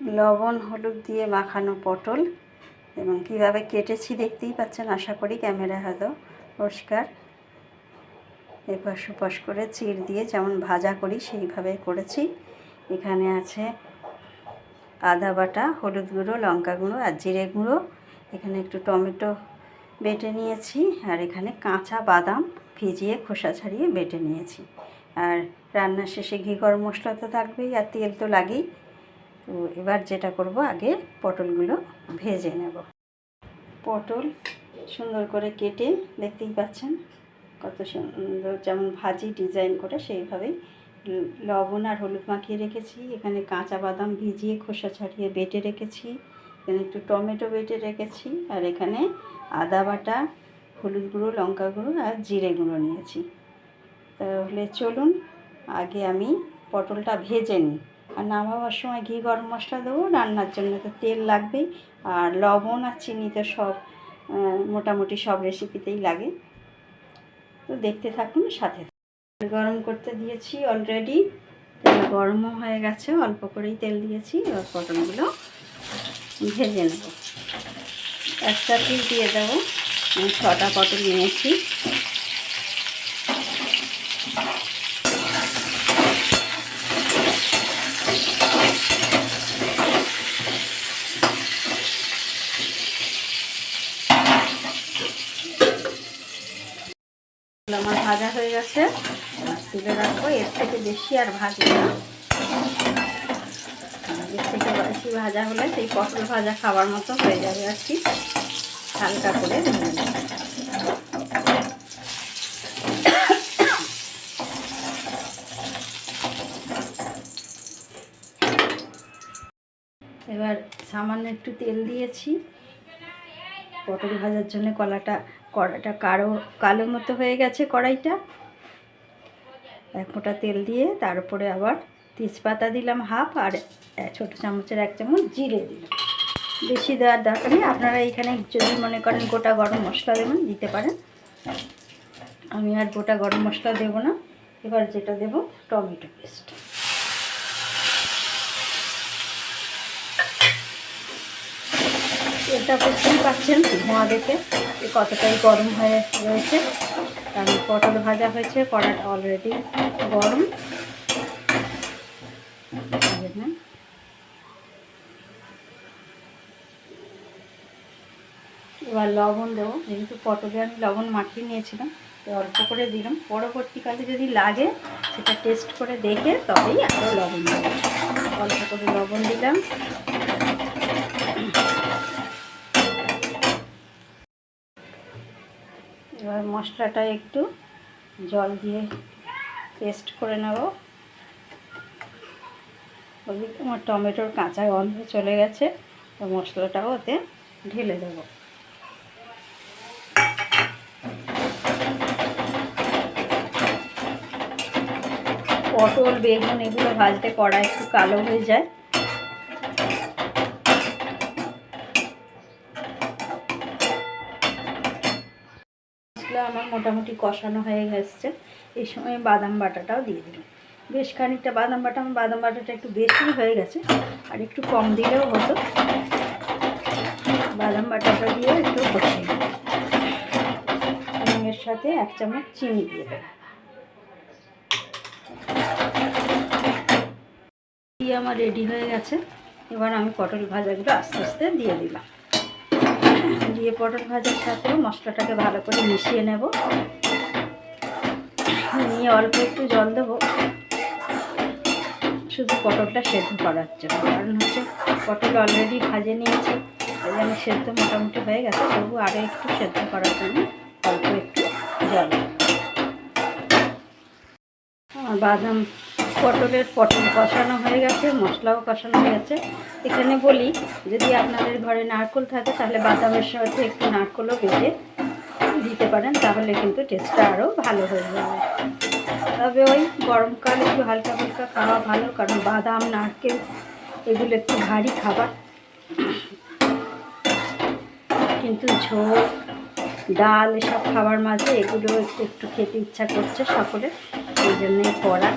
লবণ, হলুদ দিয়ে মাখানো পটল এবং কীভাবে কেটেছি দেখতেই পাচ্ছেন, আশা করি ক্যামেরা হয়তো পরিষ্কার। এপাশ ওপাশ করে চিড় দিয়ে যেমন ভাজা করি, সেইভাবে করেছি। এখানে আছে আদা বাটা, হলুদ গুঁড়ো, লঙ্কা গুঁড়ো আর জিরে গুঁড়ো। এখানে একটু টমেটো বেটে নিয়েছি আর এখানে কাঁচা বাদাম ভিজিয়ে খোসা ছাড়িয়ে বেটে নিয়েছি। আর রান্নার শেষে ঘি, গরম মশলা তো থাকবেই আর তেল তো লাগেই। তো এবার যেটা করব, আগে পটলগুলো ভেজে নেব। পটল সুন্দর করে কেটে দেখতেই পাচ্ছেন কত সুন্দর যেমন ভাজি ডিজাইন করে সেইভাবেই লবণ আর হলুদ মাখিয়ে রেখেছি, এখানে কাঁচা বাদাম ভিজিয়ে খোসা ছাড়িয়ে বেটে রেখেছি, এখানে একটু টমেটো বেটে রেখেছি, আর এখানে আদা বাটা, হলুদ গুঁড়ো, লঙ্কা গুঁড়ো আর জিরে গুঁড়ো নিয়েছি। তাহলে চলুন, আগে আমি পটলটা ভেজে নিই। আর নামাবার সময় ঘি গরম মশলা দেবো, রান্নার জন্য তো তেল লাগবেই, আর লবণ আর চিনি তো সব মোটামুটি সব রেসিপিতেই লাগে। তো দেখতে থাকুন, সাথে গরম করতে দিয়েছি অলরেডি তেল গরমও হয়ে গেছে, অল্প করেই তেল দিয়েছি, এবার পটলগুলো ভেজে নেব। একটা পিস দিয়ে দেবো আমি ছটা পটল নিয়েছি এগুলো আমার ভাজা হয়ে তুলে রাখব, এর থেকে বেশি আর ভাজবো না। এর থেকে বেশি ভাজা হলে সেই পটল ভাজা খাবার মতো হয়ে যাবে আর কি। হালকা করে ভেজে এবার সামান্য একটু তেল দিয়েছি। পটল ভাজার জন্য কলাটা, কড়াটা কালো কালো মতো হয়ে গেছে কড়াইটা। এক ফোঁটা তেল দিয়ে তার উপরে আবার তেজপাতা দিলাম হাফ আর ছোটো চামচের এক চামচ জিরে দিলাম। বেশি দেওয়ার দরকার নেই। আপনারা এখানে যদি মনে করেন গোটা গরম মশলা দেবেন, দিতে পারেন। আমি আর গোটা গরম মশলা দেবো না। এবার যেটা দেব টমেটো পেস্ট। এটা বুঝতেই পাচ্ছেন ধোঁয়া দেখে যে কতটাই গরম হয়ে রয়েছে। কারণ পটল ভাজা হয়েছে, কড়াটা অলরেডি গরম। এবার লবণ দেবো, যেহেতু পটলে আমি লবণ মাখিয়ে নিয়েছিলাম অল্প করে দিলাম। পরবর্তীকালে যদি লাগে, সেটা টেস্ট করে দেখে তবেই আরও লবণ দেবো। অল্প করে লবণ দিলাম। এবার মশলাটা একটু জল দিয়ে পেস্ট করে নেব। ওদিকে আমার টমেটোর কাঁচা গন্ধ চলে গেছে, তো মশলাটাও ওতে ঢেলে দেবো। পটল, বেগুন এগুলো ভাজতে কড়া একটু কালো হয়ে যায়। আমার মোটামুটি কষানো হয়ে গেছে। এই সময় বাদাম বাটাটাও দিয়ে দিলাম। বেশ খানিকটা বাদাম বাটা, আমার বাদাম বাটাটা একটু বেশি হয়ে গেছে, আর একটু কম দিলেও হতো। বাদাম বাটাটা দিয়ে একটু নেব। এবং এর সাথে এক চামচ চিনি দিয়ে দেবো দিয়ে আমার রেডি হয়ে গেছে। এবার আমি পটল ভাজাগুলো আস্তে আস্তে দিয়ে দিলাম। দিয়ে পটল ভাজার সাথে মশলাটাকে ভালো করে মিশিয়ে নেব। নিয়ে অল্প একটু জল দেবো। শুধু পটলটা সেদ্ধ করার জন্য, কারণ হচ্ছে পটল অলরেডি ভাজে নিয়েছি এই জন্য সেদ্ধ মোটামুটি হয়ে গেছে, তবু আরও একটু সেদ্ধ করার জন্য অল্প একটু জল বাদাম পটলের পটল কষানো হয়ে গেছে, মশলাও কষানো হয়ে গেছে। এখানে বলি, যদি আপনাদের ঘরে নারকোল থাকে, তাহলে বাদামের সাথে একটু নারকোলও বেটে দিতে পারেন, তাহলে কিন্তু টেস্টটা আরও ভালো হয়ে যাবে। তবে ওই গরমকাল একটু হালকা হালকা খাওয়া ভালো, কারণ বাদাম, নারকেল, এগুলো একটু ভারী খাবার। কিন্তু ঝোল, ডাল, এসব খাবার মাঝে এগুলো একটু একটু খেতে ইচ্ছা করছে সকলের এই জন্যই করা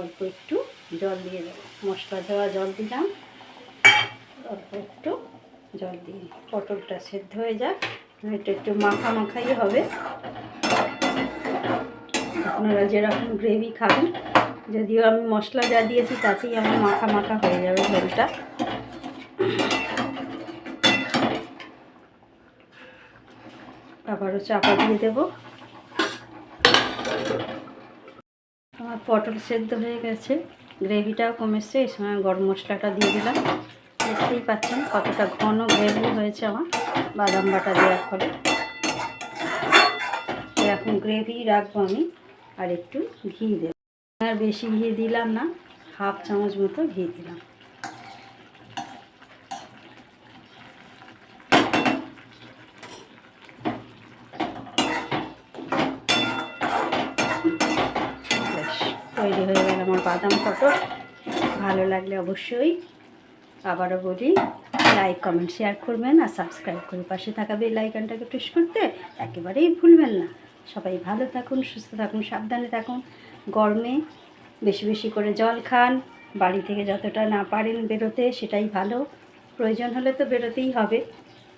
অল্প একটু জল দিয়ে দেবো। মশলা দেওয়া জল দিলাম। অল্প একটু জল দিয়ে। পটলটা সেদ্ধ হয়ে যাক। এটা একটু মাখা মাখাই হবে। আপনারা যেরকম গ্রেভি খাবেন, যদিও আমি মশলা যা দিয়েছি তাতেই আমার মাখা মাখা হয়ে যাবে ঝোলটা। আবারও চাপা দিয়ে দেবো। আমার পটল সেদ্ধ হয়ে গেছে। গ্রেভিটাও কমেছে, এই সময় গরম মশলাটা দিয়ে দিলাম। দেখতেই পাচ্ছেন কতটা ঘন গ্রেভি হয়েছে আমার বাদাম বাটা দেওয়ার ফলে। এখন গ্রেভি রাখব আমি আর একটু ঘি দেব। আর বেশি ঘি দিলাম না, হাফ চামচ মতো ঘি দিলাম ব্যাস তৈরি হয়ে গেল আমার বাদাম পটল। ভালো লাগলে অবশ্যই আবারও বলি লাইক কমেন্ট শেয়ার করবেন আর সাবস্ক্রাইব করে পাশে থাকা বেল আইকনটাকে প্রেস করতে একেবারেই ভুলবেন না। সবাই ভালো থাকুন, সুস্থ থাকুন, সাবধানে থাকুন। গরমে বেশি বেশি করে জল খান। বাড়ি থেকে যতটা না পারেন বেরোতে সেটাই ভালো। প্রয়োজন হলে তো বেরোতেই হবে।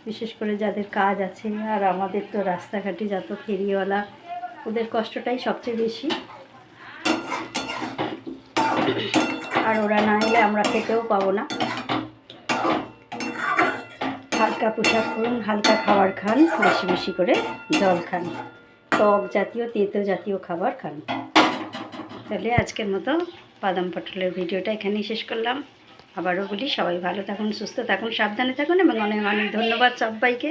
বিশেষ করে যাদের কাজ আছে, আর আমাদের তো রাস্তাঘাটে যত ফেরিওয়ালা, ওদের কষ্টটাই সবচেয়ে বেশি। আর ওরা না এলে আমরা খেতেও পাবো না। হালকা পোশাক করুন হালকা খাবার খান, বেশি বেশি করে জল খান। টক জাতীয়, তেতো জাতীয় খাবার খান। তাহলে আজকের মতো বাদাম পটলের ভিডিওটা এখানেই শেষ করলাম। আবারও বলি, সবাই ভালো থাকুন, সুস্থ থাকুন, সাবধানে থাকুন এবং অনেক অনেক ধন্যবাদ সবাইকে।